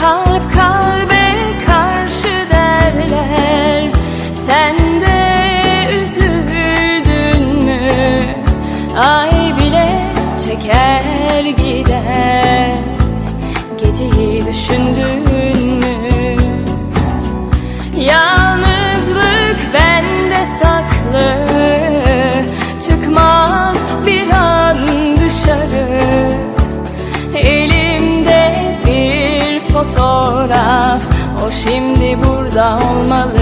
Kalp kalbe karşı derler. Sen de üzüldün mü? Ay bile çeker gider fotoğraf. O şimdi burada olmalı